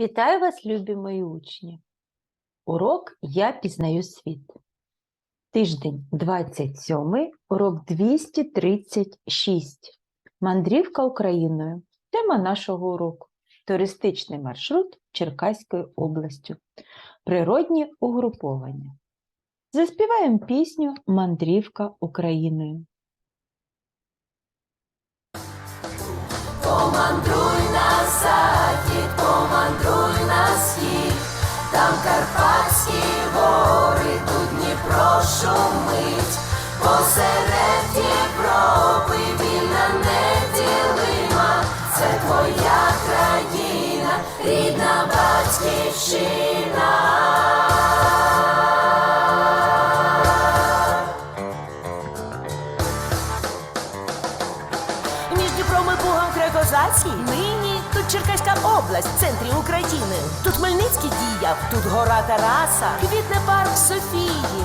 Вітаю вас, любі мої учні! Урок Я пізнаю світ. Тиждень 27, урок 236. Мандрівка Україною. Тема нашого уроку туристичний маршрут Черкаською областю. Природні угруповання. Заспіваємо пісню Мандрівка Україною. Помандруй на захід, помандруй Дніпро шумить, посеред Європи вільна неділима, це твоя країна, рідна батьківщина. Між Дніпром і край козацький Нині тут Черкаська область в центрі України. Тут Хмельницький діяв, тут гора Тараса, квітне парк Софії,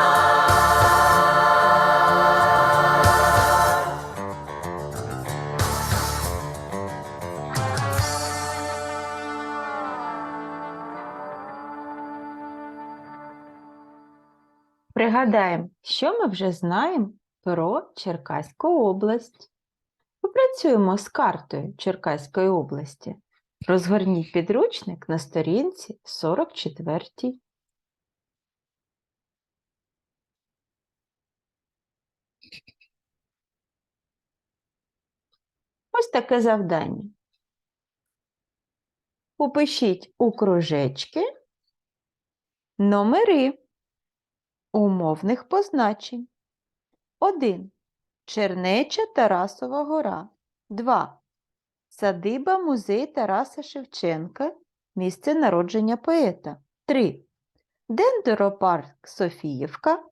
Пригадаємо, що ми вже знаємо про Черкаську область. Попрацюємо з картою Черкаської області. Розгорніть підручник на сторінці 44. Ось таке завдання. Попишіть у кружечки номери умовних позначень. 1. Чернеча Тарасова гора. 2. Садиба музей Тараса Шевченка. Місце народження поета. 3. Дендропарк Софіївка.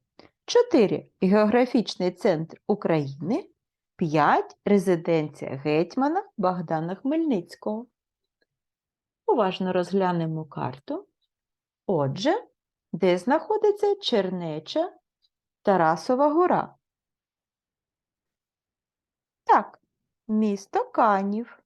4. Географічний центр України. 5. Резиденція гетьмана Богдана Хмельницького. Уважно розглянемо карту. Отже, де знаходиться Чернеча Тарасова гора? Так, місто Канів.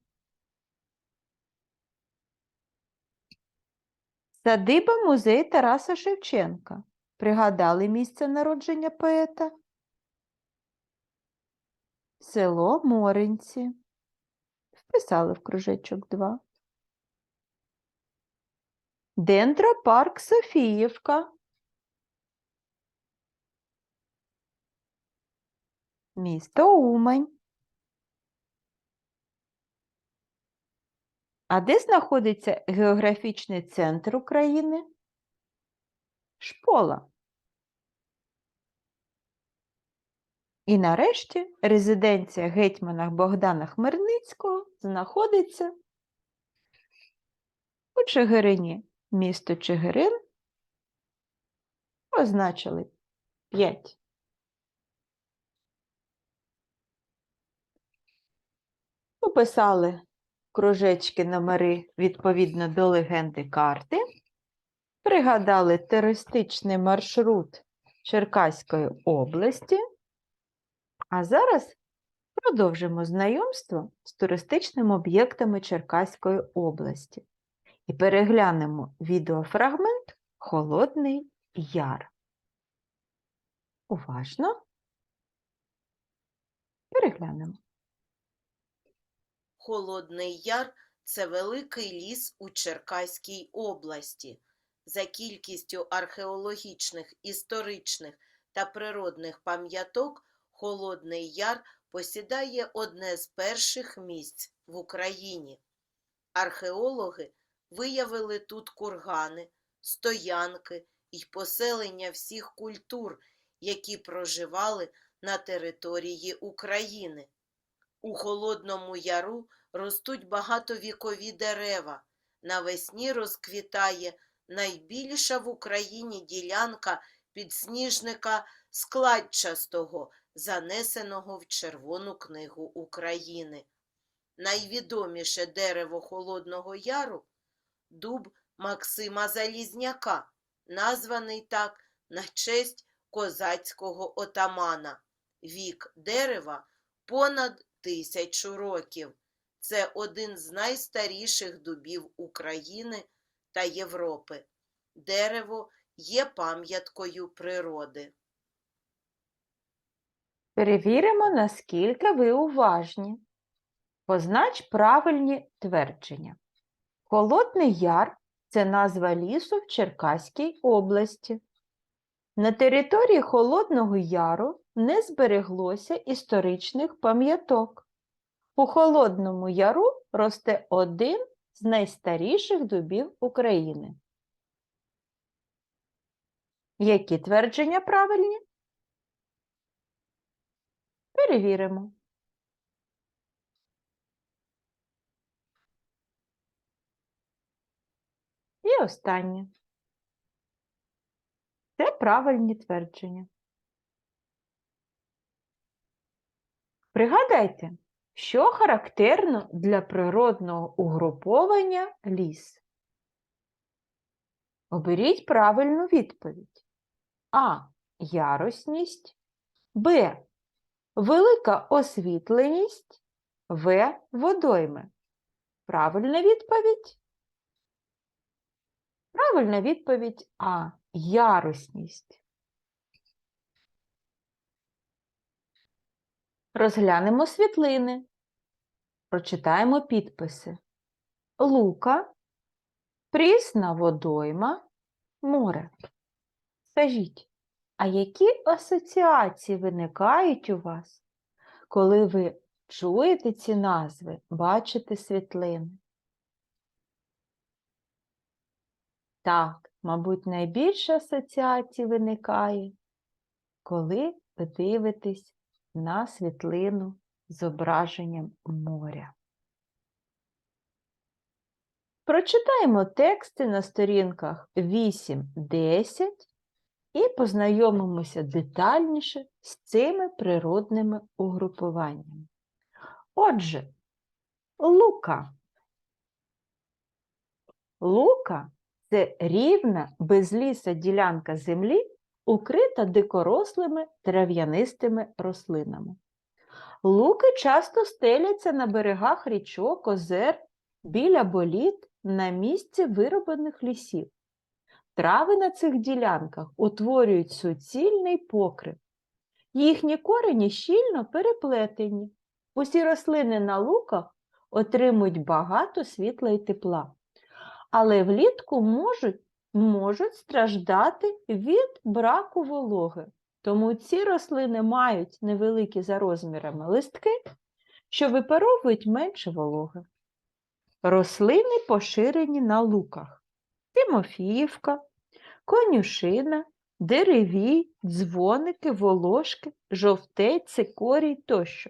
Садиба музей Тараса Шевченка. Пригадали місце народження поета? Село Моринці. Вписали в кружечок 2. Дендропарк Софіївка. Місто Умань. А де знаходиться географічний центр України? Шпола. І нарешті резиденція гетьмана Богдана Хмельницького знаходиться у Чигирині. Місто Чигирин позначили 5. Пописали кружечки номери відповідно до легенди карти. Пригадали туристичний маршрут Черкаської області. А зараз продовжимо знайомство з туристичними об'єктами Черкаської області і переглянемо відеофрагмент Холодний Яр. Уважно переглянемо. Холодний Яр це великий ліс у Черкаській області. За кількістю археологічних, історичних та природних пам'яток Холодний Яр посідає одне з перших місць в Україні. Археологи виявили тут кургани, стоянки і поселення всіх культур, які проживали на території України. У Холодному Яру ростуть багатовікові дерева. Навесні розквітає найбільша в Україні ділянка підсніжника складчастого, занесеного в Червону книгу України. Найвідоміше дерево Холодного Яру дуб Максима Залізняка, названий так на честь козацького отамана. Вік дерева понад тисячу років. Це один з найстаріших дубів України та Європи. Дерево є пам'яткою природи. Перевіримо, наскільки ви уважні. Познач правильні твердження. Холодний Яр це назва лісу в Черкаській області. На території Холодного Яру не збереглося історичних пам'яток. У Холодному Яру росте один з найстаріших дубів України. Які твердження правильні? Перевіримо. І останнє. Це правильні твердження. Пригадайте, що характерно для природного угруповання ліс. Оберіть правильну відповідь. А. Ярусність. Б. Велика освітленість. В. Водойми. Правильна відповідь. Правильна відповідь А. Ярусність. Розглянемо світлини. Прочитаємо підписи. Лука, прісна водойма, море. Скажіть, а які асоціації виникають у вас, коли ви чуєте ці назви, бачите світлини? Так, мабуть, найбільше асоціацій виникає, коли ви дивитесь на світлину зображенням моря. Прочитаємо тексти на сторінках 8-10 і познайомимося детальніше з цими природними угрупуваннями. Отже, лука. Лука це рівна безліса ділянка землі, укрита дикорослими трав'янистими рослинами. Луки часто стеляться на берегах річок, озер, біля боліт, на місці вироблених лісів. Трави на цих ділянках утворюють суцільний покрив. Їхні корені щільно переплетені. Усі рослини на луках отримують багато світла і тепла але влітку можуть, можуть страждати від браку вологи. Тому ці рослини мають невеликі за розмірами листки, що випаровують менше вологи. Рослини поширені на луках: Тимофіївка, конюшина, деревій, дзвоники, волошки, жовтець, цикорій тощо.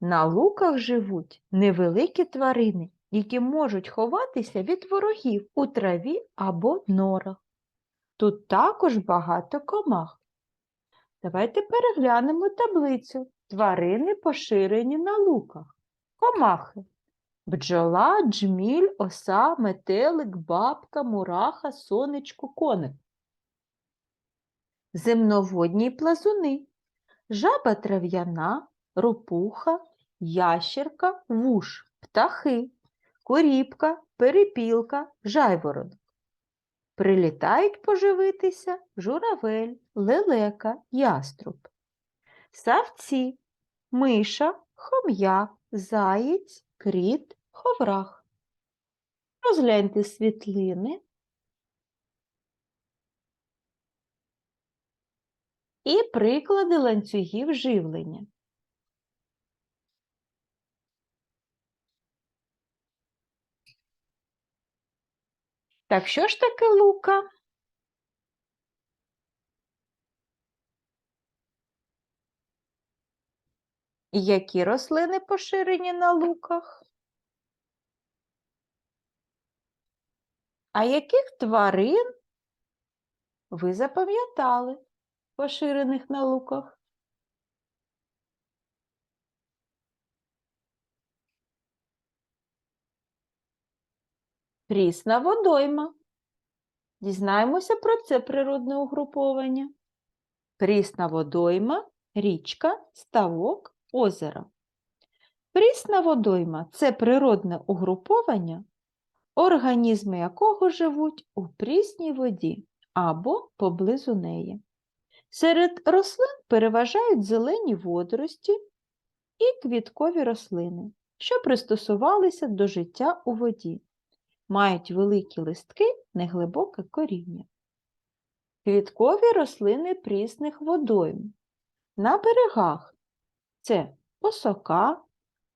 На луках живуть невеликі тварини, які можуть ховатися від ворогів у траві або норах. Тут також багато комах. Давайте переглянемо таблицю. Тварини поширені на луках. Комахи. Бджола, джміль, оса, метелик, бабка, мураха, сонечко, коник. Земноводні плазуни. Жаба трав'яна, ропуха, ящерка, вуш, птахи куріпка, перепілка, жайворонок. Прилітають поживитися журавель, лелека, яструб. Савці, миша, хом'як, заєць, кріт, ховрах. Розгляньте світлини і приклади ланцюгів живлення. Так що ж таке лука? Які рослини поширені на луках? А яких тварин ви запам'ятали поширених науках? Прісна водойма. Дізнаємося про це природне угруповання. Прісна водойма, річка, ставок, озеро. Прісна водойма це природне угруповання, організми якого живуть у прісній воді або поблизу неї. Серед рослин переважають зелені водорості і квіткові рослини, що пристосувалися до життя у воді, мають великі листки, неглибоке коріння. Квіткові рослини прісних водойм. На берегах це осока,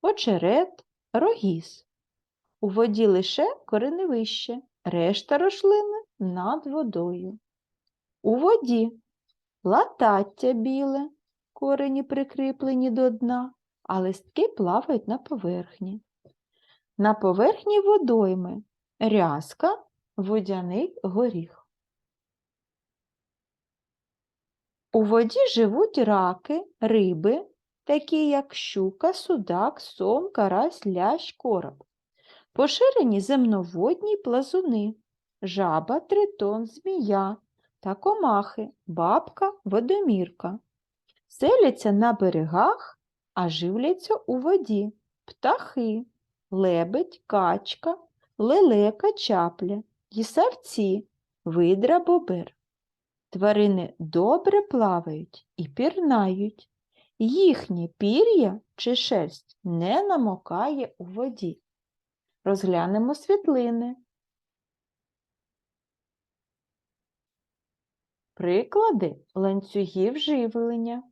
очерет, рогіз. У воді лише кореневище, решта рослини над водою. У воді латаття біле, корені прикріплені до дна, а листки плавають на поверхні. На поверхні водойми рязка, водяний горіх. У воді живуть раки, риби, такі як щука, судак, сом, карась, лящ, короб. Поширені земноводні плазуни, жаба, тритон, змія та комахи, бабка, водомірка. Селяться на берегах, а живляться у воді птахи, лебедь, качка, лелека, чапля, їсавці, видра, бобер. Тварини добре плавають і пірнають. Їхнє пір'я чи шерсть не намокає у воді. Розглянемо світлини. Приклади ланцюгів живлення.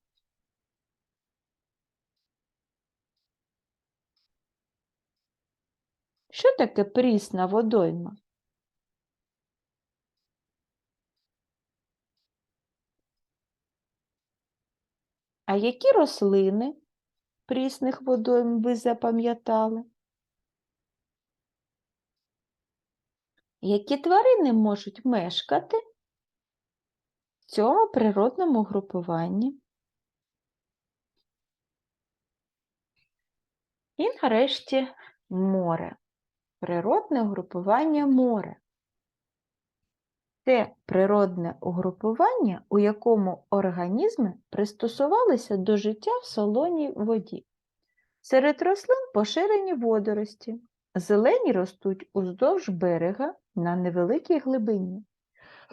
Що таке прісна водойма? А які рослини прісних водойм ви запам'ятали? Які тварини можуть мешкати в цьому природному групуванні? І нарешті море. Природне угрупування море. Це природне угрупування, у якому організми пристосувалися до життя в солоній воді. Серед рослин поширені водорості. Зелені ростуть уздовж берега на невеликій глибині.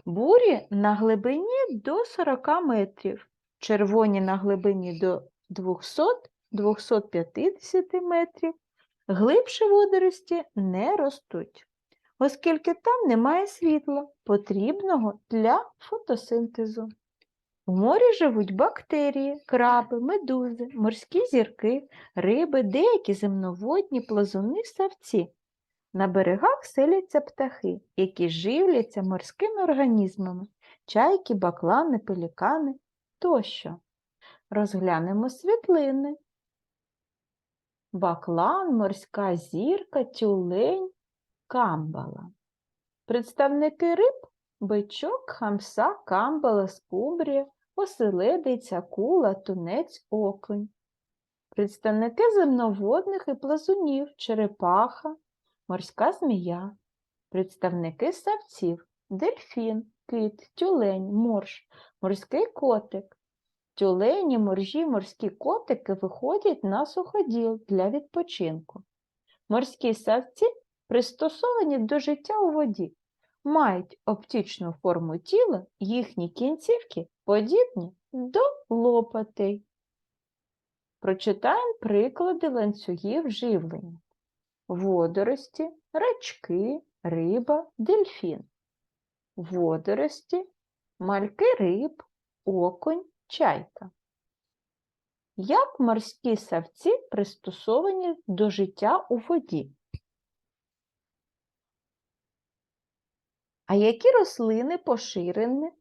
Бурі на глибині до 40 метрів, червоні на глибині до 200-250 метрів. Глибші водорості не ростуть оскільки там немає світла, потрібного для фотосинтезу. У морі живуть бактерії, краби, медузи, морські зірки, риби, деякі земноводні, плазуни, савці. На берегах селяться птахи, які живляться морськими організмами, чайки, баклани, пелікани тощо. Розглянемо світлини. Баклан, морська зірка, тюлень, камбала. Представники риб бичок, хамса, камбала, скумбрія, оселедиця, акула, тунець, окунь. Представники земноводних і плазунів, черепаха, морська змія. Представники савців, дельфін, кит, тюлень, морж, морський котик. Тюлені, моржі, морські котики виходять на суходіл для відпочинку. Морські савці пристосовані до життя у воді, мають оптичну форму тіла, їхні кінцівки подібні до лопатей. Прочитаємо приклади ланцюгів живлення. Водорості, рачки, риба, дельфін. Водорості, мальки риб, окунь, чайка. Як морські савці пристосовані до життя у воді? А які рослини поширені?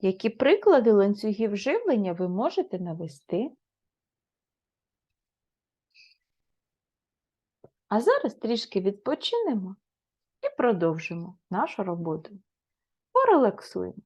Які приклади ланцюгів живлення ви можете навести? А зараз трішки відпочинемо і продовжимо нашу роботу. Порелаксуємо.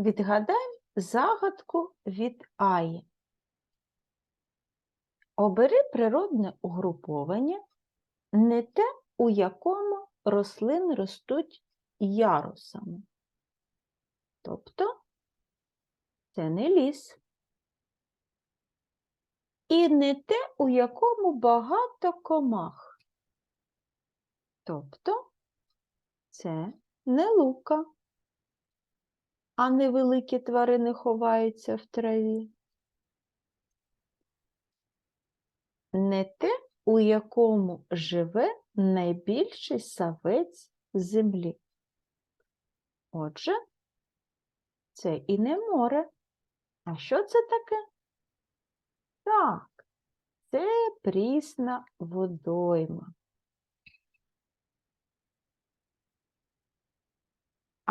Відгадай загадку від Аї. Обери природне угруповання, не те, у якому рослини ростуть ярусами. Тобто це не ліс. І не те, у якому багато комах. Тобто це не лука а невеликі тварини ховаються в траві. Не те, у якому живе найбільший савець землі. Отже, це і не море. А що це таке? Так, це прісна водойма.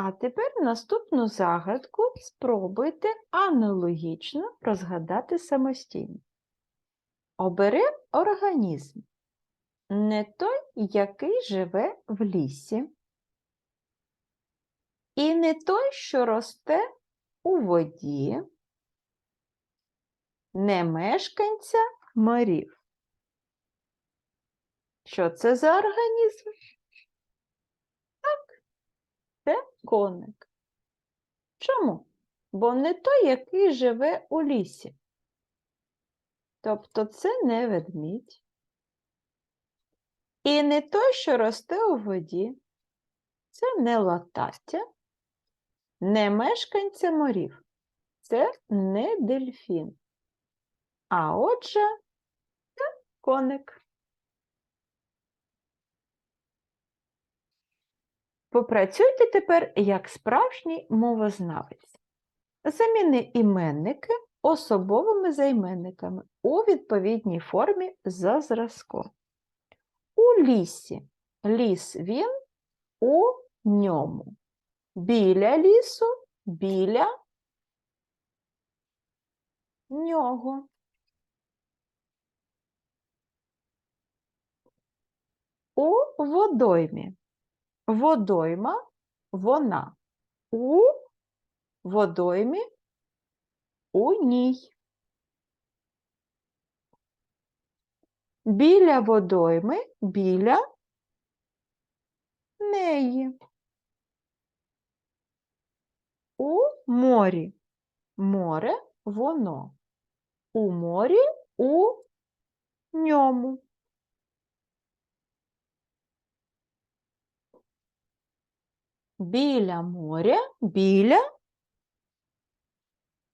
А тепер наступну загадку спробуйте аналогічно розгадати самостійно. Обери організм. Не той, який живе в лісі, і не той, що росте у воді, не мешканця морів. Що це за організм? Це коник. Чому? Бо не той, який живе у лісі. Тобто це не ведмідь. І не той, що росте у воді. Це не латаття, не мешканця морів. Це не дельфін. А отже, це коник. Попрацюйте тепер як справжній мовознавець. Заміни іменники особовими займенниками у відповідній формі за зразком. У лісі ліс він у ньому. Біля лісу біля нього. У водоймі водойма вона у водоймі у ній. Біля водойми біля неї. У морі море воно. У морі у ньому. Біля моря, біля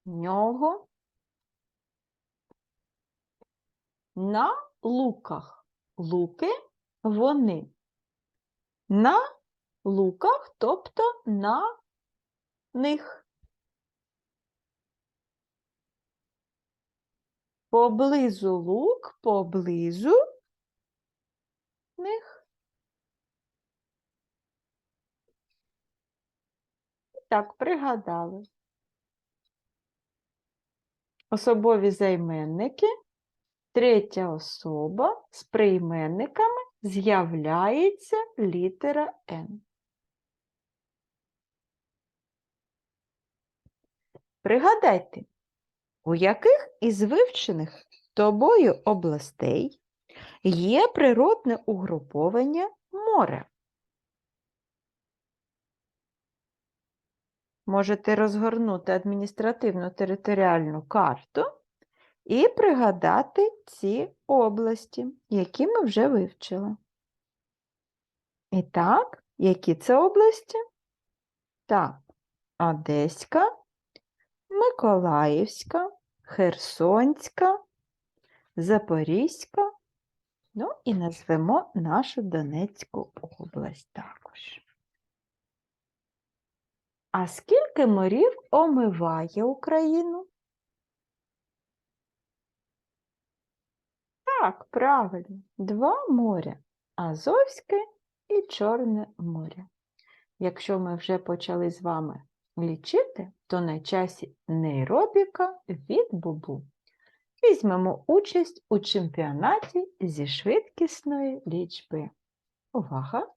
нього. На луках. Луки вони. На луках, тобто на них. Поблизу лук, поблизу них. Так, пригадали. Особові займенники. Третя особа з прийменниками з'являється літера Н. Пригадайте, у яких із вивчених тобою областей є природне угруповання море? Можете розгорнути адміністративно-територіальну карту і пригадати ці області, які ми вже вивчили. І так, які це області? Так, Одеська, Миколаївська, Херсонська, Запорізька, ну і назвемо нашу Донецьку область також. А скільки морів омиває Україну? Так, правильно, два моря Азовське і Чорне море. Якщо ми вже почали з вами лічити, то на часі нейробіка від бубу. Візьмемо участь у чемпіонаті зі швидкісної лічби. Увага!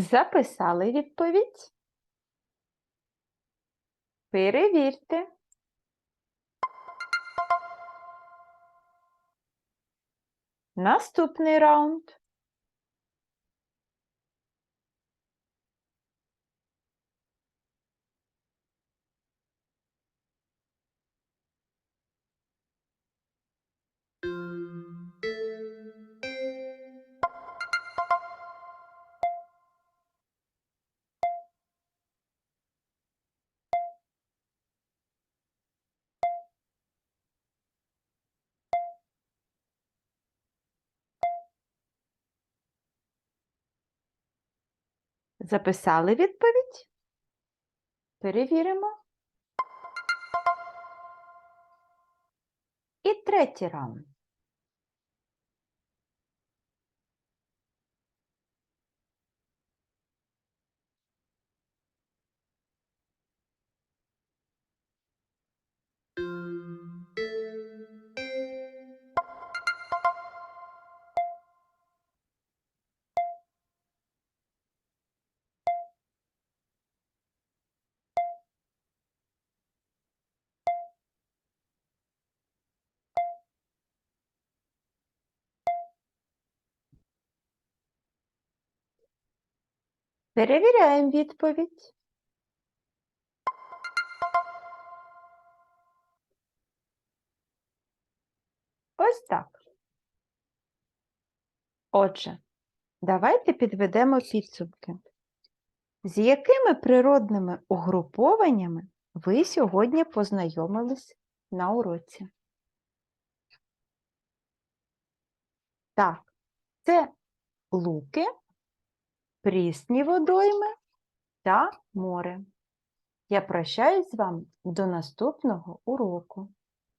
Записали відповідь? Перевірте. Наступний раунд. Записали відповідь? Перевіримо. І третій раунд. Перевіряємо відповідь. Ось так. Отже, давайте підведемо підсумки. З якими природними угрупованнями ви сьогодні познайомились на уроці? Так, це луки, прісні водойми та море. Я прощаюсь з вами до наступного уроку.